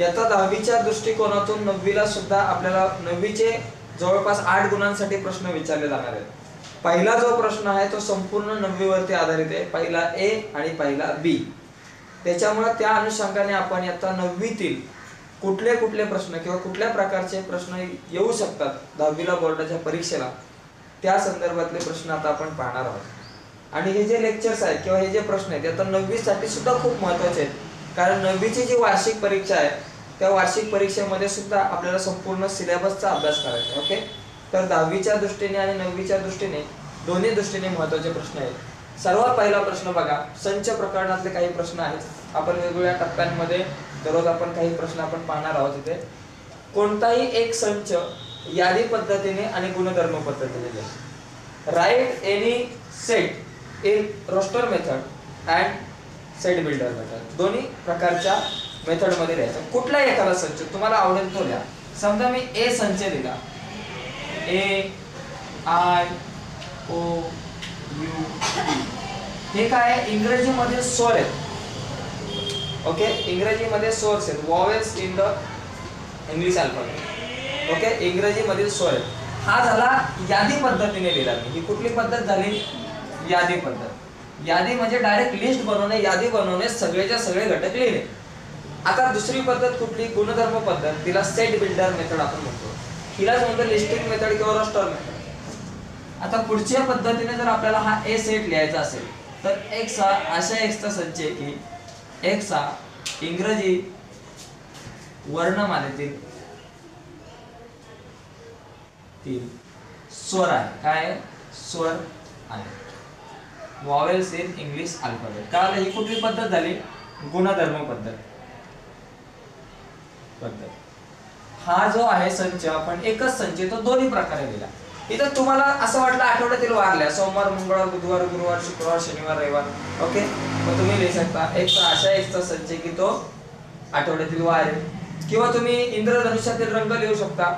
याचा दहावीच्या दृष्टिकोनातून नववीला सुद्धा आपल्याला नववीचे जवळपास आठ गुणांसाठी प्रश्न विचारले जाणार आहेत. पहिला जो प्रश्न आहे तो संपूर्ण नववीवरती आधारित आहे. पहिला ए आणि पहिला बी त्याच्यामुळे त्या अनुषंगाने आपण आता नववीतील कुठले कुठले प्रश्न किंवा कुठल्या प्रकारचे प्रश्न येऊ शकतात दहावीला बोर्डाच्या परीक्षेला त्या संदर्भातले प्रश्न आता आपण पाहणार आहोत. आणि हे जे लेक्चर्स आहेत किंवा हे जे प्रश्न आहेत आता नववीसाठी सुद्धा खूप महत्त्वाचे आहेत. कारण नववीची जी वार्षिक परीक्षा आहे त्या वार्षिक परीक्षेमध्ये सुद्धा आपल्याला संपूर्ण सिलेबसचा अभ्यास करायचा ओके? तर दहावीच्या दृष्टीने आणि नववीच्या दृष्टीने दोन्ही दृष्टीने महत्त्वाचे प्रश्न आहेत. सर्वात पहिला प्रश्न बघा संच प्रकरणातले काही प्रश्न आहेत. आपण वेगवेगळ्या टप्प्यांमध्ये दररोज आपण काही प्रश्न आपण पाहणार आहोत इथे. कोणताही एक संच यादी पद्धतीने आणि गुणधर्म पद्धतीने लिहा write any set in roster method and set builder method दोन्ही प्रकारच्या मेथडमध्ये लिहायचं कुठलाही एखादा संच तुम्हाला आवडेल तो लिहा समजा मी ए संच दिला. ए आय ओ यू हे काय आहे? इंग्रजीमध्ये स्वर आहेत. ओके इंग्रजीमध्ये सोर्स आहेत. Vowels in the English alphabet okay इंग्रजीमधील स्वर आहेत. हा झाला यादी पद्धतीने लिहिला मी. ही कुठली पद्धत झाली? यादी पद्धत. यादी म्हणजे डायरेक्ट लिस्ट बनवणे यादी बनवणे सगळेच्या सगळे घटक लिहिणे. आता दुसरी पद्धत कुठली? गुणधर्म पद्धत. तिला सेट बिल्डर मेथड आपण म्हणतो. हिलाच म्हणतो लिस्टिंग मेथड किंवा रोस्टर मेथड आता पुढच्या पद्धतीने जर आपल्याला हा ए सेट लिहायचा असेल तर एक्स हा अशा एक्सचा संच आहे की एक्स हा इंग्रजी वर्णमालेतील तीन स्वर आहे. काय स्वर आहे. Vowels in English alphabet. कळालं ही कुठली पद्धत झाली? गुणधर्म पद्धत. पद्धत. हा जो आहे संच आपण एकच संच तो दोन्ही प्रकारे दिला. इथं तुम्हाला असं वाटलं आठवड्यातील वारल्या सोमवार मंगळवार बुधवार गुरुवार शुक्रवार शनिवार रविवार. ओके? मग तुम्ही लिहू शकता एक तर अशा एकचा संच आहे की तो आठवड्यातील वार आहे किंवा तुम्ही इंद्रधनुष्यातील रंग लिहू शकता.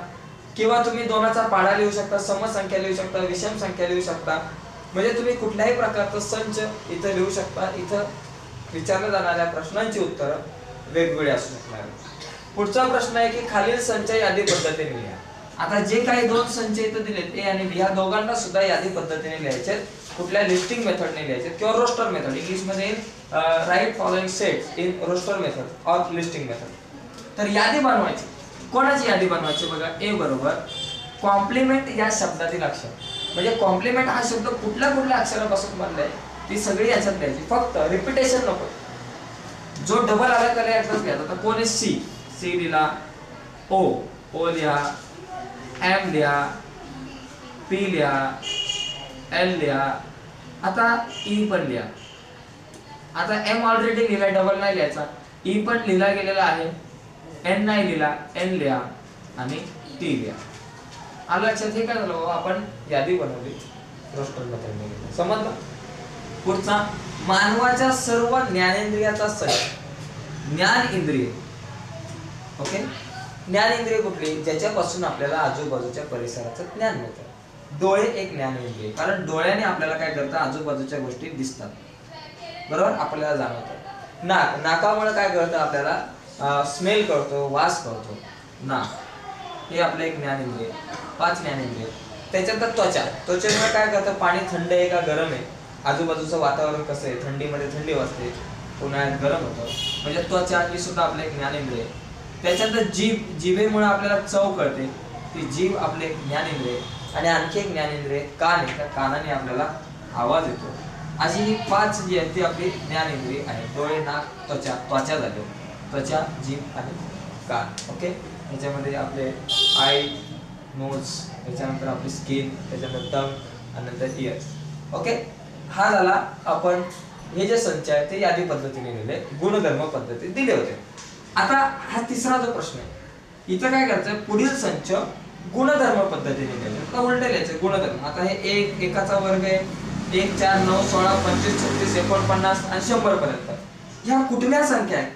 किंवा तुम्ही दोनाचा पाडा लिहू शकता समसंख्या लिहू शकता विषम संख्या लिहू शकता. म्हणजे तुम्ही कुठल्याही प्रकारचं संच इथं लिहू शकता. इथं विचारल्या जाणाऱ्या प्रश्नांची उत्तरं वेगवेगळी असू शकणार. पुढचा प्रश्न आहे की खालील संच यादी पद्धतीने लिहा. आता जे काही दोन संच इथं दिलेत ए आणि बी ह्या दोघांना सुद्धा यादी पद्धतीने लिहायचे कुठल्या लिस्टिंग मेथडने लिहायचे किंवा रोस्टर मेथड इंग्लिशमध्ये write following set in roster method or listing method तर यादी बनवायची. कोणाची यादी बनवायची बघा? ए बरोबर. कॉम्प्लिमेंट या शब्दातील अक्षर. म्हणजे कॉम्प्लिमेंट हा शब्द कुठल्या कुठल्या अक्षरापासून बनलाय ती सगळी याच्यात द्यायची. फक्त रिपिटेशन नको. जो डबल आला त्याला याच्यात घ्यायचा आता कोण आहे? सी सी लिहिला ओ ओ लिहा. एम लिहा. पी लिहा. एल लिहा. आता ई पण लिहा. आता एम ऑलरेडी लिहिला डबल नाही लिहायचा. ई पण लिहिला गेलेला आहे. एन नाही लिहिला. एन लिहा. आणि टी लिहा. आलं लक्षात हे काय झालं बाबा? आपण यादी बनवली. समजलं? पुढचा मानवाच्या सर्व ज्ञानेंद्रियाचा संच ज्ञान इंद्रिय. ओके? ज्ञान इंद्रिय कुठली? ज्याच्यापासून आपल्याला आजूबाजूच्या परिसराचं ज्ञान मिळतं. डोळे एक ज्ञान इंद्रिय. कारण डोळ्याने आपल्याला काय करतं? आजूबाजूच्या गोष्टी दिसतात. बरोबर? आपल्याला जाणवतं. नाक. नाकामुळे काय कळतं आपल्याला? स्मेल कळतो वास कळतो. नाक. हे आपलं एक ज्ञान इंद्रिय पाच ज्ञान इंद्रिय त्याच्यानंतर त्वचा. त्वचेमुळे काय करतं? पाणी थंड आहे का गरम आहे? आजूबाजूचं वातावरण कसं आहे? थंडीमध्ये थंडी वाजते. उन्हाळ्यात गरम होतं. म्हणजे त्वचा ही सुद्धा आपलं एक ज्ञानेंद्रिय आहे. त्याच्यानंतर जीभ जिभेमुळे आपल्याला चव कळते. ती जीभ आपले एक ज्ञानेंद्रिय आहे. आणि आणखी एक ज्ञानेंद्रिय आहे, कान आहे. त्या कानाने आपल्याला आवाज येतो. अशी ही पाच जी आहेत ती आपली ज्ञानेंद्रिय आहे. डोळे नाक त्वचा. त्वचा झाले. त्वचा जीभ आणि कान. ओके? ह्याच्यामध्ये आपले आय नोज त्याच्यानंतर आपली स्किन त्याच्यानंतर टंग आणि नंतर इयर्स ओके हा झाला आपण हे जे संच आहे ते यादी पद्धतीने लिहिले गुणधर्म पद्धतीने दिले होते. आता हा तिसरा जो प्रश्न आहे इथं काय करायचं पुढील संच गुणधर्म पद्धतीने लिहिले. आता उलट लिहायचे गुणधर्म. आता हे एक एकाचा वर्ग आहे एक चार नऊ सोळा पंचवीस छत्तीस एकोणपन्नास आणि शंभर पर्यंत. ह्या कुठल्या संख्या आहेत?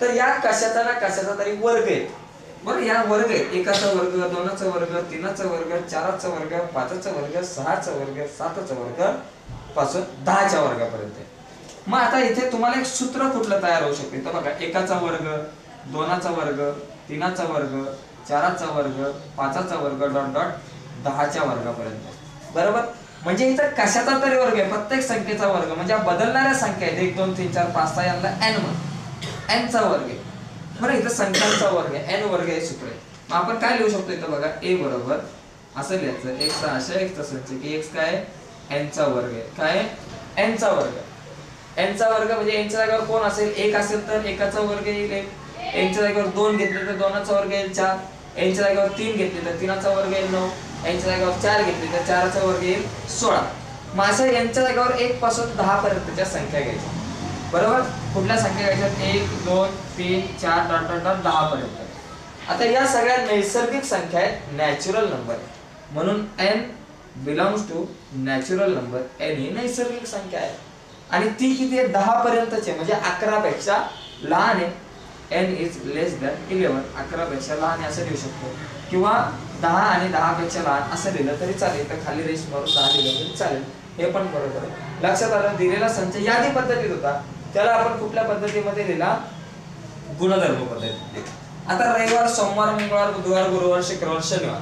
तर या कशाचा ना कशाचा तरी वर्ग आहे. बरं या वर्ग आहेत एकाचा वर्ग दोनाचा वर्ग तीनाचा वर्ग चाराचा वर्ग पाचाचा वर्ग सहाचा वर्ग साताचा वर्गपासून दहाच्या वर्गापर्यंत मग आता इथे तुम्हाला एक सूत्र कुठलं तयार होऊ शकते? तर बघा एकाचा वर्ग दोनाचा वर्ग तीनाचा वर्ग चाराचा वर्ग पाचाचा वर्ग डॉट डॉट दहाच्या वर्गापर्यंत बरोबर? म्हणजे इथं कशाचा तरी वर्ग आहे? प्रत्येक संख्येचा वर्ग. म्हणजे बदलणाऱ्या संख्या आहेत. एक दोन तीन चार पाच सहा यांना एन म्हण एनचा वर्ग आहे. बरं इथं संख्यांचा वर्ग आहे. एन वर्ग हे सूत्र आहे. मग आपण काय लिहू शकतो इथं बघा? ए बरोबर. असं लिहायचं. एक्स अशा एक तसंच. की एक्स काय एनचा वर्ग आहे. काय एनचा वर्ग. एनचा वर्ग म्हणजे एनच्या जागेवर कोण असेल? एक असेल तर एकाचा वर्ग येईल. एक एनच्या जागेवर दोन घेतले तर दोनाचा वर्ग येईल चार. एनच्या जागेवर तीन घेतले तर तीनाचा वर्ग येईल नऊ. एनच्या जागेवर चार घेतले तर चाराचा वर्ग येईल सोळा. मग यांच्या जागेवर एक पासून दहा पर्यंतच्या संख्या घ्यायच्या. बरोबर? कुठल्या संख्या घ्यायच्यात एक दोन तीन चार डॉट डॉट डॉट दहा पर्यंत. आता या सगळ्या नैसर्गिक संख्या आहेत नॅचरल नंबर म्हणून N belongs to natural number N ही नैसर्गिक संख्या आहे. आणि ती किती आहे? दहा पर्यंतची आहे, म्हणजे अकरा पेक्षा लहान आहे. N is less than eleven अकरा पेक्षा लहान आहे असं लिहू शकतो. किंवा दहा आणि दहा पेक्षा लहान असं लिहिलं तरी चालेल. तर खाली रेश मारून दहा लिहिलं तरी चालेल. हे पण बरोबर आहे. लक्षात आलं? दिलेला संच यादी पद्धतीत होता. त्याला आपण कुठल्या पद्धतीमध्ये लिहिला गुणधर्म पद्धती आता रविवार सोमवार मंगळवार बुधवार गुरुवार शुक्रवार शनिवार.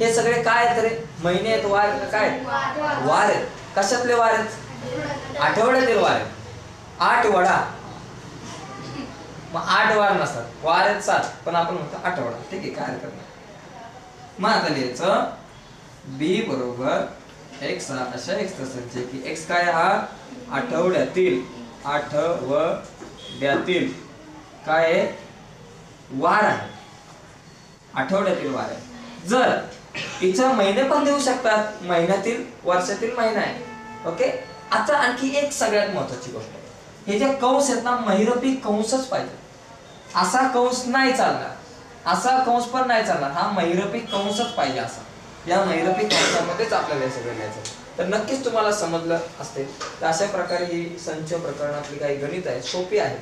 हे सगळे काय आहेत रे? महिने आहेत वार काय वार आहेत. कशातले वार आहेत? आठवड्यातील वार आहेत. आठ वडा. मग आठ वार नसतात. वार आहेत सात पण आपण म्हणतो आठवडा ठीक आहे काय हरकत नाही. मग आता लिहायचं. बी बरोबर एक्स हा अशा एक्स तसंच की एक्स काय हा आठवड्यातील. आठवड्यातील काय आहे? वार आहे. आठवड्यातील वार आहे. जर इथं महिने पण देऊ शकतात. महिन्यातील वर्षातील महिना आहे. ओके? आता आणखी एक सगळ्यात महत्वाची गोष्ट. आहे हे जे कंस आहेत ना महिरपी कंसच पाहिजे. असा कंस नाही चालणार. असा कंस पण नाही चालणार. हा महिरपी कंसच पाहिजे असा. या मैरपी कंसामध्येच आपल्याला हे सगळं लिहायचं तर नक्कीच तुम्हाला समजलं असेल तर अशा प्रकारे ही संच प्रकरणातली काही गणित आहे सोपी आहे.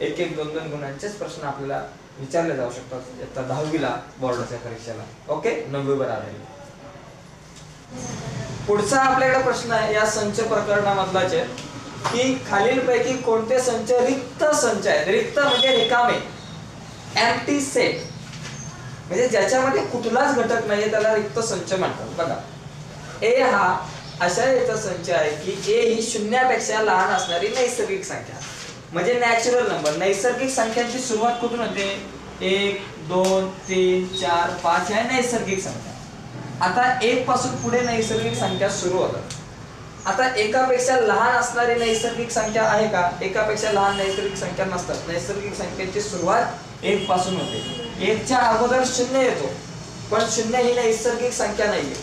एक एक दोन दोन गुणांचेच प्रश्न आपल्याला विचारले जाऊ शकतात. आता दहावीला बोर्डाच्या परीक्षेला. ओके? नववीवर आधारित पुढचा आपल्याकडे प्रश्न आहे या संच प्रकरणामधलाच कि की खालीलपैकी कोणते संच रिक्त संच आहेत? रिक्त म्हणजे रिकामे. एम्प्टी सेट म्हणजे ज्याच्यामध्ये कुठलाच घटक नाहीये त्याला रिक्त संच म्हणतात. बघा. ए हा अशा याचा संच आहे की ए ही शून्यापेक्षा लहान असणारी नैसर्गिक संख्या. म्हणजे नॅचरल नंबर नैसर्गिक संख्यांची सुरुवात कुठून होते? एक दोन तीन चार पाच या नैसर्गिक संख्या. आता एक पासून पुढे नैसर्गिक संख्या सुरू होतात. आता एकापेक्षा लहान असणारी नैसर्गिक संख्या आहे का? एकापेक्षा लहान नैसर्गिक संख्या नसतात. नैसर्गिक संख्येची सुरुवात एक पासून होते. एकच्या अगोदर शून्य येतो. पण शून्य ही नैसर्गिक संख्या नाहीये.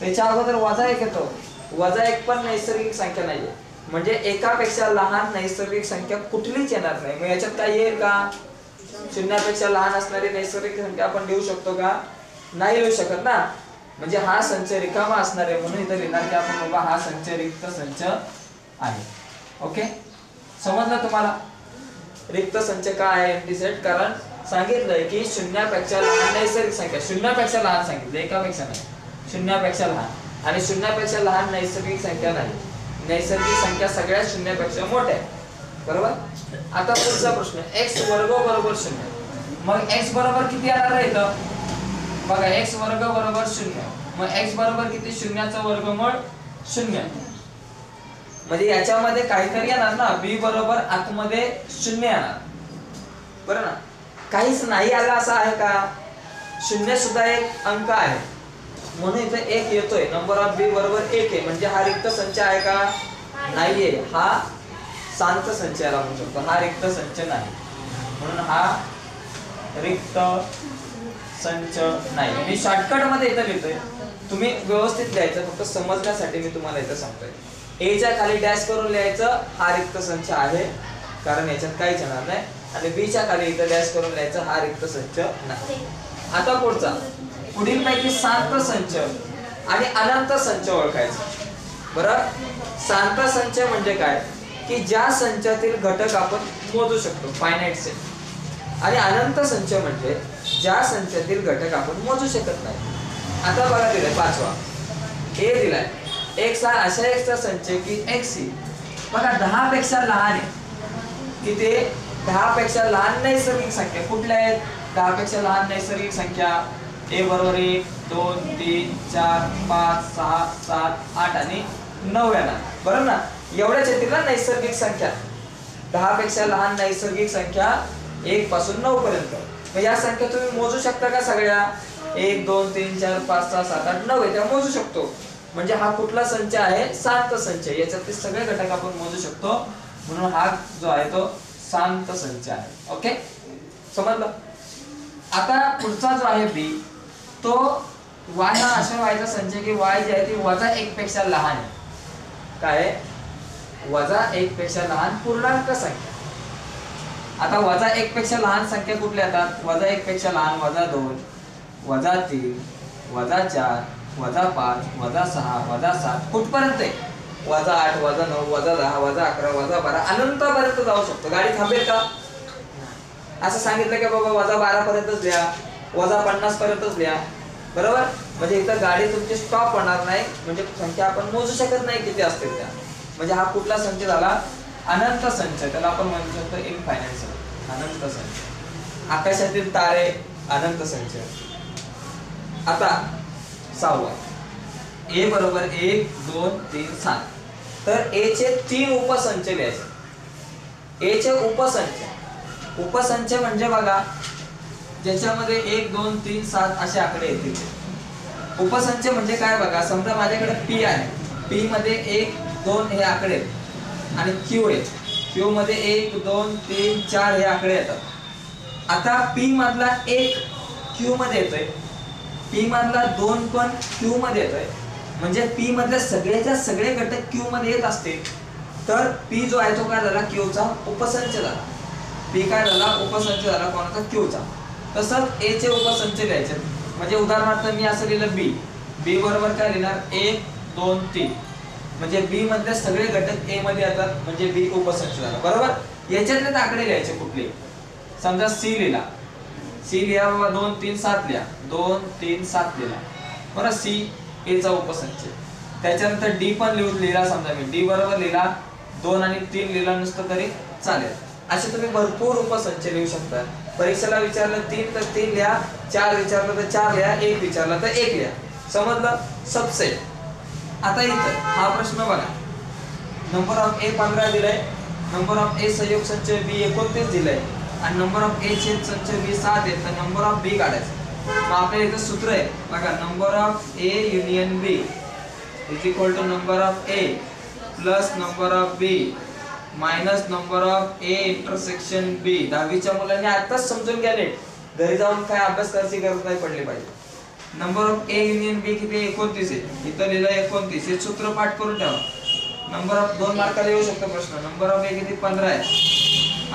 त्याच्या अगोदर वजा एक येतो. वजा एक पण नैसर्गिक संख्या नाहीये. म्हणजे एकापेक्षा लहान नैसर्गिक संख्या कुठलीच येणार नाही. मग याच्यात काय येईल का? शून्यापेक्षा लहान असणारी नैसर्गिक संख्या आपण लिहू शकतो का? नाही लिहू शकत ना. म्हणजे हा संच रिकामा असणार आहे म्हणून इथं लिहिणार की आपण बाबा हा संच रिक्त संच आहे. ओके? समजलं तुम्हाला? रिक्त संच काय आहे? एमटी सेट कारण सांगितलंय की शून्यापेक्षा लहान नैसर्गिक संख्या शून्यापेक्षा लहान सांगितलं एकापेक्षा नाही. शून्यापेक्षा लहान. आणि शून्यापेक्षा लहान नैसर्गिक संख्या नाही. नैसर्गिक संख्या सगळ्या शून्यापेक्षा मोठ्या बरोबर? आता पुढचा प्रश्न एक्स वर्ग बरोबर शून्य. मग एक्स बरोबर किती येणार आहे इथं? बघा एक्स वर्ग बरोबर शून्य. मग एक्स बरोबर किती? शून्याचा वर्गमूळ शून्य. म्हणजे याच्यामध्ये काहीतरी येणार ना बी बरोबर आतमध्ये शून्य येणार. बरं ना? काहीच नाही आलं असं आहे का? शून्य सुद्धा एक अंक आहे. म्हणून इथे एक येतोय. नंबर ऑफ बी बरोबर एक आहे. म्हणजे हा रिक्त संच आहे का? नाहीये. हा शांत संच याला म्हणू शकतो. हा रिक्त संच नाही. म्हणून हा रिक्त संच नाही. मी शॉर्टकटमध्ये इथं लिहितोय. तुम्ही व्यवस्थित लिहायचं. फक्त समजण्यासाठी मी तुम्हाला इथं सांगतोय. एच्या खाली डॅश करून लिहायचं. हा रिक्त संच आहे. कारण याच्यात काहीच येणार नाही. आणि बीच्या च्या खाली इथं डॅश करून लिहायचं हा रिक्त संच नाही. आता पुढचा. पुढील पैकी शांत संच आणि अनंत संच ओळखायचा. बरं? शांत संच म्हणजे काय? की ज्या संचातील घटक आपण मोजू शकतो फायनाईट सेट आणि अनंत संच म्हणजे ज्या संचातील घटक आपण मोजू शकत नाही. आता बघा दिलाय पाचवा. ए दिलाय. एक्स हा अशा एक्सचा संच की एक्स ही. बघा दहा पेक्षा लहान आहे. की ते दहापेक्षा लहान नैसर्गिक संख्या कुठल्या आहेत? दहापेक्षा लहान नैसर्गिक संख्या. ए बरोबर एक दोन तीन चार पाच सहा सात आठ आणि नऊ येणार बरोबर ना? एवढ्याच येतील ना नैसर्गिक संख्या. दहापेक्षा लहान नैसर्गिक संख्या एक पासून नऊ पर्यंत. या संख्या तुम्ही मोजू शकता का सगळ्या? एक दोन तीन चार पाच सहा सात आठ नऊ आहे त्या मोजू शकतो. म्हणजे हा कुठला संच आहे? सात संच याच्यातले सगळे घटक आपण मोजू शकतो. म्हणून हा जो आहे तो शांत संच आहे. ओके समजलं? आता पुढचा जो आहे बी तो वाय हा अशा व्हायचा संच आहे की वाय जी आहे ती वजा एक पेक्षा लहान आहे. काय? वजा एक पेक्षा लहान पूर्णांक संख्या. आता वजा एक पेक्षा लहान संख्या कुठल्या येतात वजा एक पेक्षा लहान वजा दोन वजा तीन वजा चार वजा पाच वजा सहा वजा सात कुठपर्यंत आहे? वजा आठ वजा नऊ वजा दहा वजा अकरा वजा बारा अनंतापर्यंत जाऊ शकतो. गाडी थांबेल का? असं सांगितलं की बाबा वजा बारा पर्यंतच लिहा वजा पन्नास पर्यंतच लिहा. बरोबर? म्हणजे इथं गाडी तुमची स्टॉप होणार नाही म्हणजे संख्या आपण मोजू शकत नाही किती असतील त्या. म्हणजे हा कुठला संच झाला? अनंत संच. त्याला आपण म्हणू शकतो इनफायनान्स अनंत संच. आकाशातील तारे अनंत संच. आता सहावा. ए बरोबर एक दोन तीन सात. तर ए चे तीन उपसंच लिहायचे ए चे उपसंच उपसंच म्हणजे बघा ज्याच्यामध्ये एक दोन तीन सात असे आकडे येतील. उपसंच म्हणजे काय बघा समजा माझ्याकडे पी आहे. पी मध्ये एक दोन हे आकडे आहेत. आणि क्यू आहे. क्यू मध्ये एक दोन तीन चार हे आकडे येतात. आता पी मधला एक क्यू मध्ये येतोय. पी मधला दोन पण क्यू मध्ये येतोय. म्हणजे पी मधले सगळ्याच्या सगळे घटक क्यू मध्ये येत असतील तर पी जो आहे तो काय झाला? क्यूचा उपसंच झाला. पी काय झाला? उपसंच झाला. कोणाचा? क्यूचा तसंच ए चे उपसंच लिहायचे म्हणजे उदाहरणार्थ मी असं लिहिलं बी बी बरोबर काय लिहिणार? एक दोन तीन. म्हणजे बी मधले सगळे घटक ए मध्ये येतात. म्हणजे बी उपसंच झाला. बरोबर? याच्यातले आकडे लिहायचे कुठले? समजा सी लिहिला. सी लिहा बाबा. दोन तीन सात लिहा. दोन तीन सात लिहा बरं सी एचा उपसंच. त्याच्यानंतर डी पण लिहून लिहिला समजा मी. डी बरोबर लिहिला दोन आणि तीन लिहिला नुसतं तरी चालेल. असे तुम्ही भरपूर उपसंच लिहू शकता. परीक्षेला विचारलं तीन तर तीन लिहा चार विचारलं तर चार लिहा एक विचारलं तर एक लिहा. समजलं? सबसेट. आता इथं हा प्रश्न बघा. नंबर ऑफ ए पंधरा दिलाय. नंबर ऑफ ए संयोग संच बी एकोणतीस दिलाय. आणि नंबर ऑफ ए छेद संच बी सात आहे तर नंबर ऑफ बी काढायचं. मग आपल्या इथं सूत्र आहे. बघा number of A union B is equal to number of A plus number of B minus number of A intersection B दहावीच्या मुलांनी आताच समजून घ्या घरी जाऊन काय अभ्यास करायची गरज नाही पडली पाहिजे. Number of A union B किती एकोणतीस आहे. इथं लिहिलं एकोणतीस. हे सूत्र पाठ करून ठेवा. नंबर ऑफ दोन मार्काला येऊ शकतो प्रश्न. नंबर ऑफ ए किती? पंधरा आहे.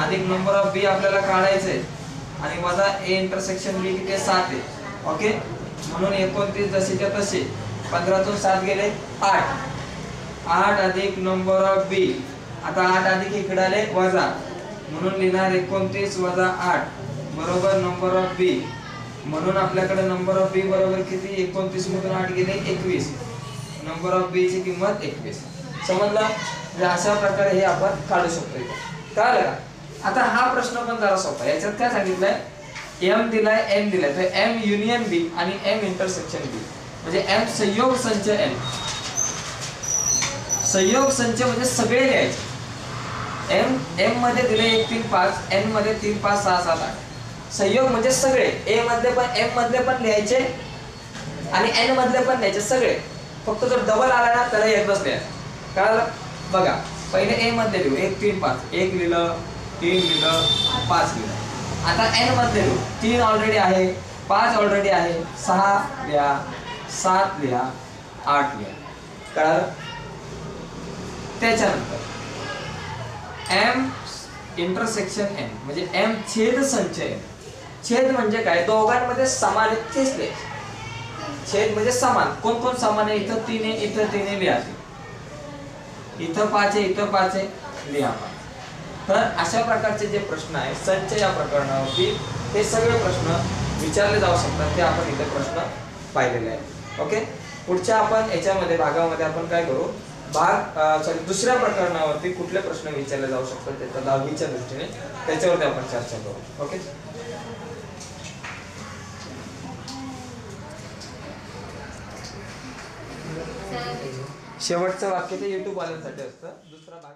अधिक नंबर ऑफ बी आपल्याला काढायचं आहे आणि वजा ए इंटरसेक्शन बी किती सात आहे. ओके म्हणून एकोणतीस जसेच्या तसे पंधरातून सात गेले आठ. आठ अधिक नंबर ऑफ बी आता आठ अधिक इकडे आले वजा. म्हणून लिहिणार एकोणतीस वजा आठ. बरोबर नंबर ऑफ बी म्हणून आपल्याकडे नंबर ऑफ बी बरोबर किती? एकोणतीस मधून आठ गेले एकवीस. नंबर ऑफ बी ची किंमत एकवीस. समजलं? म्हणजे अशा प्रकारे हे आपण काढू शकतो इथे. का आता हा प्रश्न पण जरा सोपा आहे. याच्यात काय सांगितलंय? एम दिलाय एम दिलाय. तर एम युनियन बी आणि एम इंटरसेक्शन बी म्हणजे एम संयोग संच एम संयोग संच म्हणजे सगळे लिहायचे. एम एममध्ये दिले एक तीन पाच एनमध्ये तीन पाच सहा सात आठ. संयोग म्हणजे सगळे. ए मधले पण एम मधले पण लिहायचे आणि एन मधले पण लिहायचे सगळे. फक्त जर डबल आला ना त्याला एकच लिहायचं कळालं? बघा पहिले ए मध्ये लिहू. एक तीन पाच. एक लिहिलं. तीन लिहिलं पाच लिहिलं. आता एनमध्ये तीन ऑलरेडी आहे पाच ऑलरेडी आहे सहा लिहा सात लिहा आठ लिहा. कळालं? त्याच्यानंतर एम इंटरसेक्शन एन म्हणजे एम छेद संचय छेद म्हणजे काय? दोघांमध्ये समान तेच लिहायचे. छेद म्हणजे समान. कोण कोण समान आहे? इथं तीन आहे इथं तीन आहे लिहा. इथं पाच आहे इथं पाच आहे लिहा. पाच. तर अशा प्रकारचे जे प्रश्न आहे संच या प्रकरणावरती हे सगळे प्रश्न विचारले जाऊ शकतात ते आपण इथे प्रश्न पाहिलेले आहेत. ओके? पुढच्या आपण याच्यामध्ये भागामध्ये आपण काय करू? भाग सॉरी दुसऱ्या प्रकरणावरती कुठले प्रश्न विचारले जाऊ शकतात त्याच्या दहावीच्या दृष्टीने त्याच्यावरती आपण चर्चा करू. ओके? शेवटचं वाक्य ते युट्यूब वाल्यांसाठी असतं. दुसरा भाग